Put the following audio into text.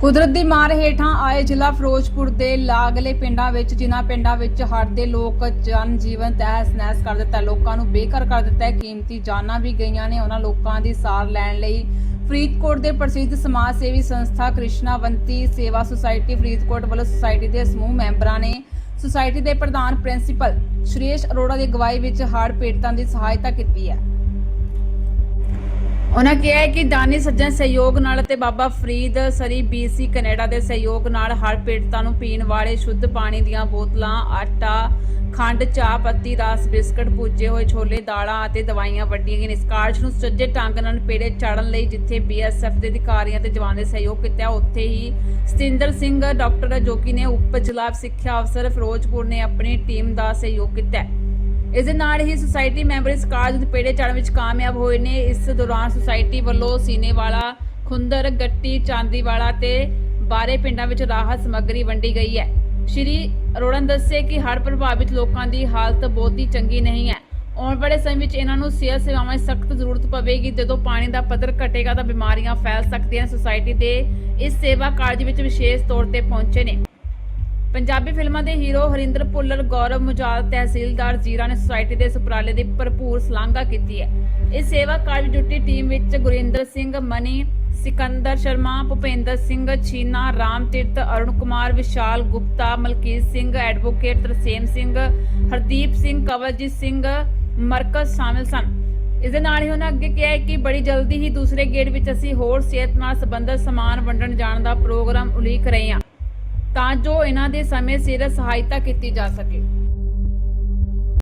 ਕੁਦਰਤ ਦੀ ਮਾਰ ਹੇਠਾਂ ਆਏ ਜ਼ਿਲ੍ਹਾ ਫਿਰੋਜ਼ਪੁਰ ਦੇ ਲਾਗਲੇ ਪਿੰਡਾਂ ਵਿੱਚ, ਜਿਨ੍ਹਾਂ ਪਿੰਡਾਂ ਵਿੱਚ ਹੜ੍ਹ ਦੇ ਲੋਕ ਜਨ ਜੀਵਨ ਤਹਿਸ ਨਹਿਸ ਕਰ ਦਿੱਤਾ। ਲੋਕਾਂ ਨੂੰ ਬੇਘਰ ਕਰ ਦਿੱਤਾ ਹੈ। ਕੀਮਤੀ ਜਾਨਾਂ ਵੀ ਗਈਆਂ ਨੇ। ਉਹਨਾਂ ਲੋਕਾਂ ਦੀ ਸਾਰ ਲੈਣ ਲਈ ਫਰੀਦਕੋਟ ਦੇ ਪ੍ਰਸਿੱਧ ਸਮਾਜ ਸੇਵੀ ਸੰਸਥਾ ਕ੍ਰਿਸ਼ਨਾਵੰਤੀ ਸੇਵਾ ਸੁਸਾਇਟੀ ਫਰੀਦਕੋਟ ਵੱਲੋਂ ਸੁਸਾਇਟੀ ਦੇ ਸਮੂਹ ਮੈਂਬਰਾਂ ਨੇ ਸੁਸਾਇਟੀ ਦੇ ਪ੍ਰਧਾਨ ਪ੍ਰਿੰਸੀਪਲ ਸ਼੍ਰੇਸ਼ ਅਰੋੜਾ ਦੀ ਅਗਵਾਈ ਵਿੱਚ ਹੜ੍ਹ ਪੀੜਤਾਂ ਦੀ ਸਹਾਇਤਾ ਕੀਤੀ ਹੈ। ਉਹਨਾਂ ਕਿਹਾ ਹੈ ਕਿ ਦਾਨੀ ਸੱਜਣ ਸਹਿਯੋਗ ਨਾਲ ਅਤੇ Baba Farid Surrey BC Canada ਦੇ ਸਹਿਯੋਗ ਨਾਲ ਹਰ ਪੀੜਤਾਂ ਨੂੰ ਪੀਣ ਵਾਲੇ ਸ਼ੁੱਧ ਪਾਣੀ ਦੀਆਂ ਬੋਤਲਾਂ, ਆਟਾ, ਖੰਡ, ਚਾਹ ਪੱਤੀ, ਰਾਸ, ਬਿਸਕਟ ਭੁੱਜੇ ਹੋਏ ਛੋਲੇ, ਦਾਲਾਂ ਅਤੇ ਦਵਾਈਆਂ ਵੰਡੀਆਂ ਗਈਆਂ ਨੇ। ਇਸ ਕਾਰਜ ਨੂੰ ਸੁਚੱਜੇ ਢੰਗ ਨਾਲ ਪੇੜੇ ਚਾੜਨ ਲਈ ਜਿੱਥੇ ਬੀਐਸਐਫ ਦੇ ਅਧਿਕਾਰੀਆਂ ਤੇ ਜਵਾਨਾਂ ਨੇ ਸਹਿਯੋਗ ਕੀਤਾ, ਉੱਥੇ ਹੀ ਸਤਿੰਦਰ ਸਿੰਘ, ਡਾਕਟਰ ਜੋ ਨੇ ਉਪ ਜ਼ਿਲ੍ਹਾ ਸਿੱਖਿਆ ਅਫਸਰ ਫਿਰੋਜ਼ਪੁਰ ਨੇ ਆਪਣੀ ਟੀਮ ਦਾ ਸਹਿਯੋਗ ਕੀਤਾ ਇਸ ਦੇ ਨਾਲ ਹੀ ਸੁਸਾਇਟੀ ਮੈਂਬਰ ਇਸ ਕਾਰਜ ਦੇ ਪੇੜੇ ਚੜ੍ਹਨ ਵਿੱਚ ਕਾਮਯਾਬ ਹੋਏ ਨੇ। ਇਸ ਦੌਰਾਨ ਸੁਸਾਇਟੀ ਵੱਲੋਂ ਸੀਨੇਵਾਲਾ, ਖੁੰਦਰ, ਗੱਟੀ, ਚਾਂਦੀਵਾਲਾ ਤੇ ਬਾਰੇ ਪਿੰਡਾਂ ਵਿੱਚ ਰਾਹਤ ਸਮੱਗਰੀ ਵੰਡੀ ਗਈ ਹੈ। ਸ਼੍ਰੀ ਅਰੋੜਾ ਨੇ ਦੱਸਿਆ ਕਿ ਹੜ੍ਹ ਪ੍ਰਭਾਵਿਤ ਲੋਕਾਂ ਦੀ ਹਾਲਤ ਬਹੁਤੀ ਚੰਗੀ ਨਹੀਂ ਹੈ। ਆਉਣ ਵਾਲੇ ਸਮੇਂ ਵਿੱਚ ਇਹਨਾਂ ਨੂੰ ਸਿਹਤ ਸੇਵਾਵਾਂ ਦੀ ਸਖਤ ਜ਼ਰੂਰਤ ਪਵੇਗੀ। ਜਦੋਂ ਪਾਣੀ ਦਾ ਪੱਧਰ ਘਟੇਗਾ ਤਾਂ ਬਿਮਾਰੀਆਂ ਫੈਲ ਸਕਦੀਆਂ ਸੁਸਾਇਟੀ ਦੇ ਇਸ ਸੇਵਾ ਕਾਰਜ ਵਿੱਚ ਵਿਸ਼ੇਸ਼ ਤੌਰ ਤੇ ਪਹੁੰਚੇ ਨੇ। ਪੰਜਾਬੀ ਫਿਲਮਾਂ ਦੇ ਹੀਰੋ ਹਰਿੰਦਰ ਭੁੱਲਰ, ਗੌਰਵ ਮੁਜਾਲ, ਤਹਿਸੀਲਦਾਰ ਜੀਰਾ ਨੇ ਸੁਸਾਇਟੀ ਦੇ ਇਸ ਉਪਰਾਲੇ ਦੀ ਭਰਪੂਰ ਸ਼ਲਾਘਾ ਕੀਤੀ ਹੈ। ਇਸ ਸੇਵਾ ਕਾਰਜ ਡਿਊਟੀ ਟੀਮ ਵਿੱਚ ਗੁਰਿੰਦਰ ਸਿੰਘ, ਮਨੀ, ਸਿਕੰਦਰ ਸ਼ਰਮਾ, ਭੁਪਿੰਦਰ ਸਿੰਘ, ਛੀਨਾ, ਰਾਮ ਤੀਰਥ, ਅਰੁਣ ਕੁਮਾਰ, ਵਿਸ਼ਾਲ ਗੁਪਤਾ, ਮਲਕੀਤ ਸਿੰਘ, ਐਡਵੋਕੇਟ ਤਰਸੇਮ ਸਿੰਘ, ਹਰਦੀਪ ਸਿੰਘ, ਕਵਲਜੀਤ ਸਿੰਘ, ਮਰਕਜ਼ ਸ਼ਾਮਿਲ ਸਨ। ਇਸ ਦੇ ਨਾਲ ਹੀ ਉਹਨਾਂ ਅੱਗੇ ਕਿਹਾ ਹੈ ਕਿ ਬੜੀ ਜਲਦੀ ਹੀ ਦੂਸਰੇ ਗੇੜ ਵਿੱਚ ਅਸੀਂ ਹੋਰ ਸਿਹਤ ਨਾਲ ਸੰਬੰਧਿਤ ਸਮਾਨ ਵੰਡਣ ਜਾਣ ਦਾ ਪ੍ਰੋਗਰਾਮ ਉਲੀਕ ਰਹੇ ਹਾਂ। ਤਾਂ ਜੋ ਇਹਨਾਂ ਦੇ ਸਮੇਂ ਸਿਰ ਸਹਾਇਤਾ ਕੀਤੀ ਜਾ ਸਕੇ।